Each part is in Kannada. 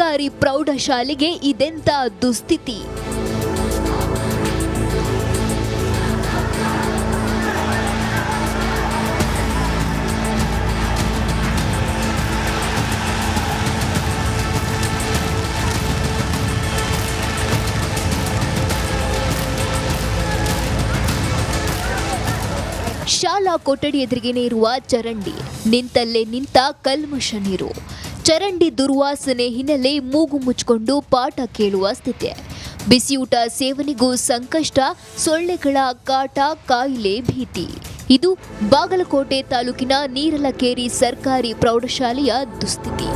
ಸರ್ಕಾರಿ ಪ್ರೌಢಶಾಲೆಗೆ ಇದೆಂತ ದುಸ್ಥಿತಿ? ಶಾಲಾ ಕೊಠಡಿ ಎದುರಿಗೇನೆ ಇರುವ ಚರಂಡಿ. ನಿಂತಲ್ಲೇ ನಿಂತ ಕಲ್ಮಶ ನೀರು. ಚರಂಡಿ ದುರ್ವಾಸನೆ ಹಿನ್ನೆಲೆ ಮೂಗು ಮುಚ್ಚಿಕೊಂಡು ಪಾಠ ಕೇಳುವ ಸ್ಥಿತಿ. ಬಿಸಿಯೂಟ ಸೇವನೆಗೂ ಸಂಕಷ್ಟ, ಸೊಳ್ಳೆಗಳ ಕಾಟ, ಕಾಯಿಲೆ ಭೀತಿ. ಇದು ಬಾಗಲಕೋಟೆ ತಾಲೂಕಿನ ನೀರಲಕೇರಿ ಸರ್ಕಾರಿ ಪ್ರೌಢಶಾಲೆಯ ದುಸ್ಥಿತಿ.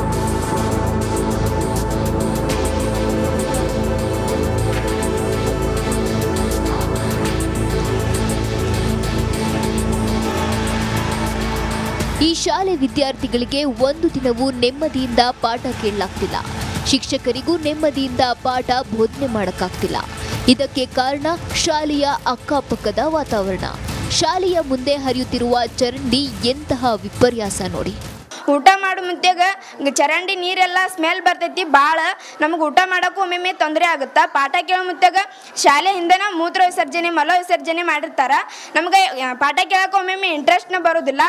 ಈ ಶಾಲೆ ವಿದ್ಯಾರ್ಥಿಗಳಿಗೆ ಒಂದು ದಿನವೂ ನೆಮ್ಮದಿಯಿಂದ ಪಾಠ ಕೇಳಲಾಗ್ತಿಲ್ಲ. ಶಿಕ್ಷಕರಿಗೂ ನೆಮ್ಮದಿಯಿಂದ ಪಾಠ ಬೋಧನೆ ಮಾಡೋಕ್ಕಾಗ್ತಿಲ್ಲ. ಇದಕ್ಕೆ ಕಾರಣ ಶಾಲೆಯ ಅಕ್ಕಪಕ್ಕದ ವಾತಾವರಣ. ಶಾಲೆಯ ಮುಂದೆ ಹರಿಯುತ್ತಿರುವ ಚರಂಡಿ ಎಂತಹ ವಿಪರ್ಯಾಸ ನೋಡಿ. ಊಟ ಮಾಡೋ ಮುಂತ್ಯಾಗ ಚರಂಡಿ ನೀರೆಲ್ಲ ಸ್ಮೆಲ್ ಬರ್ತೈತಿ ಭಾಳ ನಮಗೆ ಊಟ ಮಾಡೋಕ್ಕೂ ಒಮ್ಮೊಮ್ಮೆ ತೊಂದರೆ ಆಗುತ್ತಾ? ಪಾಠ ಕೇಳೋ ಮುಂತ್ಯಾಗ ಶಾಲೆ ಹಿಂದೆನ ಮೂತ್ರ ವಿಸರ್ಜನೆ ಮಲ ವಿಸರ್ಜನೆ ಮಾಡಿರ್ತಾರ. ನಮಗೆ ಪಾಠ ಕೇಳೋಕೆ ಒಮ್ಮೊಮ್ಮೆ ಇಂಟ್ರೆಸ್ಟ್ನ ಬರೋದಿಲ್ಲ.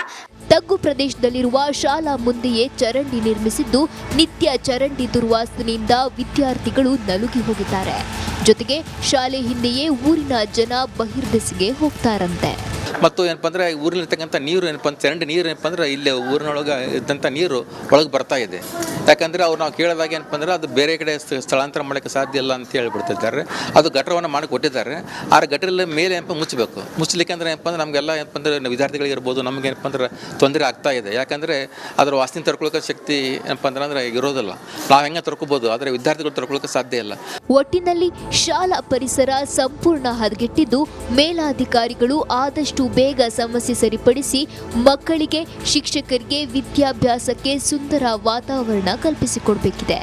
ತಗ್ಗು ಪ್ರದೇಶದಲ್ಲಿರುವ ಶಾಲಾ ಮುಂದೆಯೇ ಚರಂಡಿ ನಿರ್ಮಿಸಿದ್ದು ನಿತ್ಯ ಚರಂಡಿ ದುರ್ವಾಸನೆಯಿಂದ ವಿದ್ಯಾರ್ಥಿಗಳು ನಲುಗಿ ಹೋಗಿದ್ದಾರೆ. ಜೊತೆಗೆ ಶಾಲೆ ಹಿಂದೆಯೇ ಊರಿನ ಜನ ಬಹಿರ್ದೆಸೆಗೆ ಹೋಗ್ತಾರಂತೆ. ಮತ್ತು ಏನಪ್ಪ ಅಂದರೆ ಊರಲ್ಲಿರ್ತಕ್ಕಂಥ ನೀರು ಏನಪ್ಪ ಅಂದ್ರೆ, ಚರಂಡಿ ನೀರು ಏನಪ್ಪ ಅಂದರೆ, ಇಲ್ಲಿ ಊರಿನೊಳಗೆ ಇದ್ದಂಥ ನೀರು ಒಳಗೆ ಬರ್ತಾ ಇದೆ. ಯಾಕಂದ್ರೆ ಅವ್ರು ನಾವು ಕೇಳಿದಾಗ ಏನಪ್ಪ ಅಂದರೆ, ಅದು ಬೇರೆ ಕಡೆ ಸ್ಥ- ಸ್ಥಳಾಂತರ ಮಾಡೋಕ್ಕೆ ಸಾಧ್ಯ ಇಲ್ಲ ಅಂತ ಹೇಳ್ಬಿಡ್ತಿದ್ದಾರೆ. ಅದು ಗಟರವನ್ನು ಮಾಡಿ ಕೊಟ್ಟಿದ್ದಾರೆ. ಆ ಗಟರಲ್ಲಿ ಮೇಲೆ ಏನಪ್ಪ ಮುಚ್ಚಬೇಕು ಮುಚ್ಚಲಿಕ್ಕೆ ಅಂದರೆ ಏನಪ್ಪ ಅಂದರೆ, ನಮಗೆಲ್ಲ ಏನಪ್ಪ ಅಂದರೆ ವಿದ್ಯಾರ್ಥಿಗಳಿಗಿರ್ಬೋದು ನಮಗೆ ನಮ್ಗೆ ಏನಪ್ಪ ಅಂದ್ರೆ ತೊಂದರೆ ಆಗ್ತಾ ಇದೆ. ಯಾಕಂದರೆ, ಅದರ ವಾಸನೆ ತರ್ಕೊಳ್ಳೋಕೆ ಶಕ್ತಿ ಏನಪ್ಪ ಅಂದ್ರೆ ಅಂದರೆ ಇರೋದಿಲ್ಲ. ನಾವು ಹೆಂಗೆ ತರ್ಕೋಬೋದು, ಆದರೆ ವಿದ್ಯಾರ್ಥಿಗಳು ತರ್ಕೊಳ್ಳೋಕೆ ಸಾಧ್ಯ ಇಲ್ಲ. ಒಟ್ಟಿನಲ್ಲಿ ಶಾಲಾ ಪರಿಸರ ಸಂಪೂರ್ಣ ಹದಗೆಟ್ಟಿದ್ದು ಮೇಲಾಧಿಕಾರಿಗಳು ಆದಷ್ಟು ಬೇಗ ಸಮಸ್ಯೆ ಸರಿಪಡಿಸಿ ಮಕ್ಕಳಿಗೆ ಶಿಕ್ಷಕರಿಗೆ ವಿದ್ಯಾಭ್ಯಾಸಕ್ಕೆ ಸುಂದರ ವಾತಾವರಣ ಕಲ್ಪಿಸಿಕೊಡ್ಬೇಕಿದೆ.